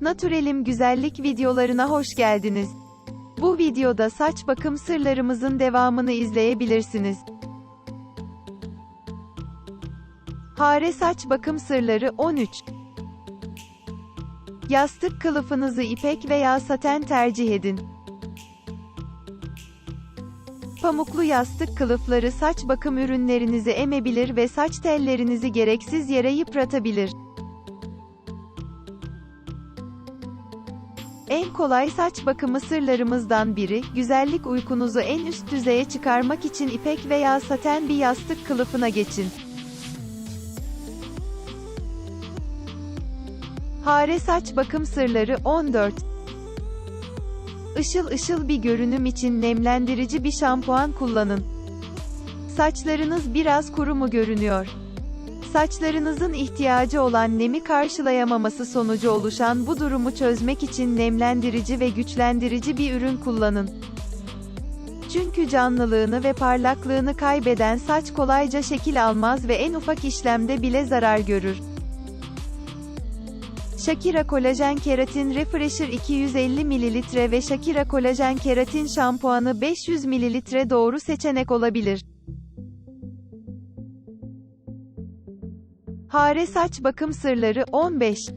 Natürelim güzellik videolarına hoş geldiniz. Bu videoda saç bakım sırlarımızın devamını izleyebilirsiniz. Hare saç bakım sırları 13. Yastık kılıfınızı ipek veya saten tercih edin. Pamuklu yastık kılıfları saç bakım ürünlerinizi emebilir ve saç tellerinizi gereksiz yere yıpratabilir. En kolay saç bakımı sırlarımızdan biri, güzellik uykunuzu en üst düzeye çıkarmak için ipek veya saten bir yastık kılıfına geçin. Hare saç bakım sırları 14 Işıl ışıl bir görünüm için nemlendirici bir şampuan kullanın. Saçlarınız biraz kuru mu görünüyor? Saçlarınızın ihtiyacı olan nemi karşılayamaması sonucu oluşan bu durumu çözmek için nemlendirici ve güçlendirici bir ürün kullanın. Çünkü canlılığını ve parlaklığını kaybeden saç kolayca şekil almaz ve en ufak işlemde bile zarar görür. Shakira Kolajen Keratin Refresher 250 ml ve Shakira Kolajen Keratin Şampuanı 500 ml doğru seçenek olabilir. Hare saç bakım sırları 15.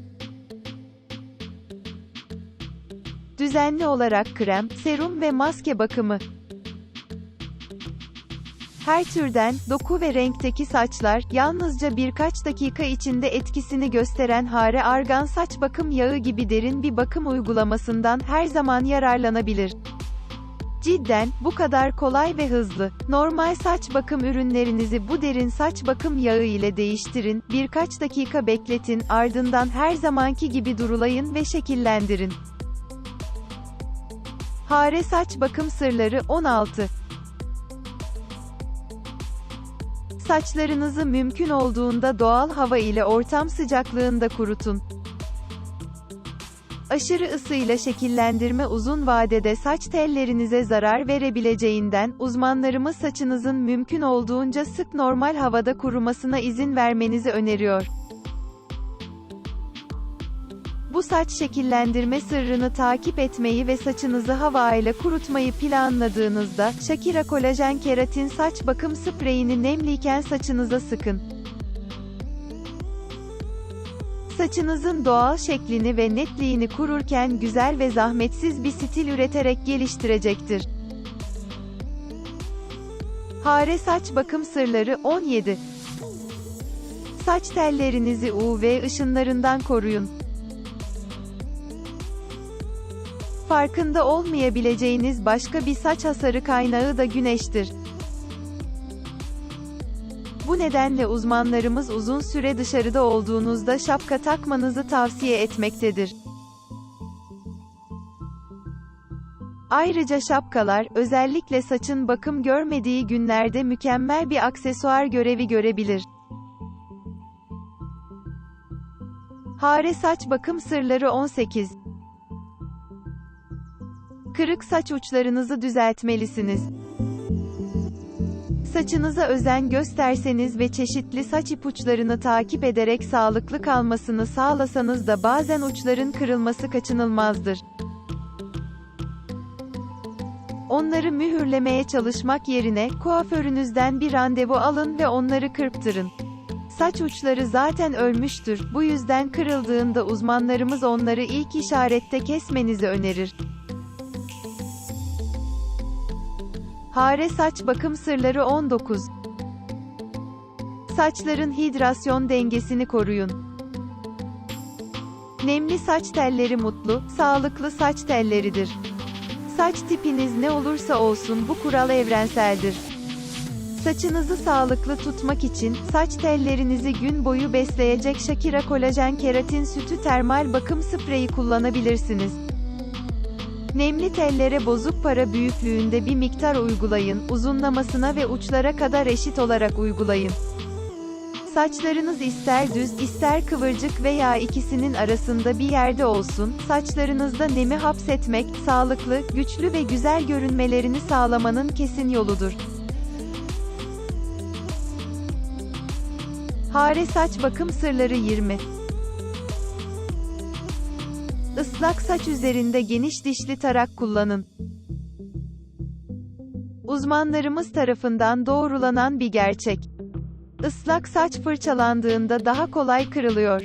Düzenli olarak krem, serum ve maske bakımı. Her türden, doku ve renkteki saçlar, yalnızca birkaç dakika içinde etkisini gösteren Hare Argan saç bakım yağı gibi derin bir bakım uygulamasından her zaman yararlanabilir. Cidden, bu kadar kolay ve hızlı. Normal saç bakım ürünlerinizi bu derin saç bakım yağı ile değiştirin, birkaç dakika bekletin, ardından her zamanki gibi durulayın ve şekillendirin. Hare saç bakım sırları 16 Saçlarınızı mümkün olduğunda doğal hava ile ortam sıcaklığında kurutun. Aşırı ısıyla şekillendirme uzun vadede saç tellerinize zarar verebileceğinden, uzmanlarımız saçınızın mümkün olduğunca sık normal havada kurumasına izin vermenizi öneriyor. Bu saç şekillendirme sırrını takip etmeyi ve saçınızı hava ile kurutmayı planladığınızda, Shakira Kolajen Keratin Saç Bakım Spreyini nemliyken saçınıza sıkın. Saçınızın doğal şeklini ve netliğini kururken güzel ve zahmetsiz bir stil üreterek geliştirecektir. Hare saç bakım sırları 17. Saç tellerinizi UV ışınlarından koruyun. Farkında olmayabileceğiniz başka bir saç hasarı kaynağı da güneştir. Bu nedenle uzmanlarımız uzun süre dışarıda olduğunuzda şapka takmanızı tavsiye etmektedir. Ayrıca şapkalar, özellikle saçın bakım görmediği günlerde mükemmel bir aksesuar görevi görebilir. Hare saç bakım sırları 18 Kırık saç uçlarınızı düzeltmelisiniz. Saçınıza özen gösterseniz ve çeşitli saç ipuçlarını takip ederek sağlıklı kalmasını sağlasanız da bazen uçların kırılması kaçınılmazdır. Onları mühürlemeye çalışmak yerine, kuaförünüzden bir randevu alın ve onları kırptırın. Saç uçları zaten ölmüştür, bu yüzden kırıldığında uzmanlarımız onları ilk işarette kesmenizi önerir. Hare saç bakım sırları 19. Saçların hidrasyon dengesini koruyun. Nemli saç telleri mutlu, sağlıklı saç telleridir. Saç tipiniz ne olursa olsun bu kural evrenseldir. Saçınızı sağlıklı tutmak için, saç tellerinizi gün boyu besleyecek Shakira Kolajen Keratin Sütü Termal Bakım Spreyi kullanabilirsiniz. Nemli tellere bozuk para büyüklüğünde bir miktar uygulayın, uzunlamasına ve uçlara kadar eşit olarak uygulayın. Saçlarınız ister düz, ister kıvırcık veya ikisinin arasında bir yerde olsun, saçlarınızda nemi hapsetmek, sağlıklı, güçlü ve güzel görünmelerini sağlamanın kesin yoludur. Hare saç bakım sırları 20 Islak saç üzerinde geniş dişli tarak kullanın. Uzmanlarımız tarafından doğrulanan bir gerçek. Islak saç fırçalandığında daha kolay kırılıyor.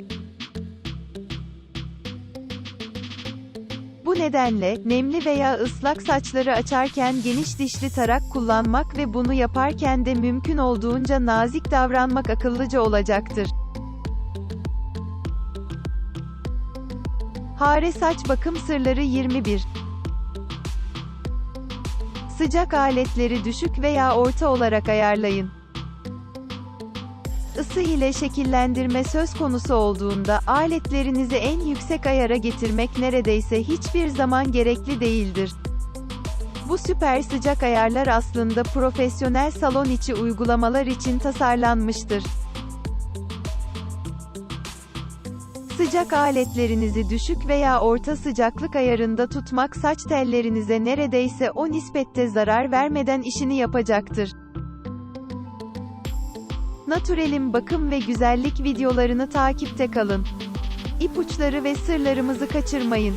Bu nedenle, nemli veya ıslak saçları açarken geniş dişli tarak kullanmak ve bunu yaparken de mümkün olduğunca nazik davranmak akıllıca olacaktır. Hare saç bakım sırları 21 Sıcak aletleri düşük veya orta olarak ayarlayın. Isı ile şekillendirme söz konusu olduğunda aletlerinizi en yüksek ayara getirmek neredeyse hiçbir zaman gerekli değildir. Bu süper sıcak ayarlar aslında profesyonel salon içi uygulamalar için tasarlanmıştır. Sıcak aletlerinizi düşük veya orta sıcaklık ayarında tutmak saç tellerinize neredeyse o nispette zarar vermeden işini yapacaktır. Naturel'in bakım ve güzellik videolarını takipte kalın. İpuçları ve sırlarımızı kaçırmayın.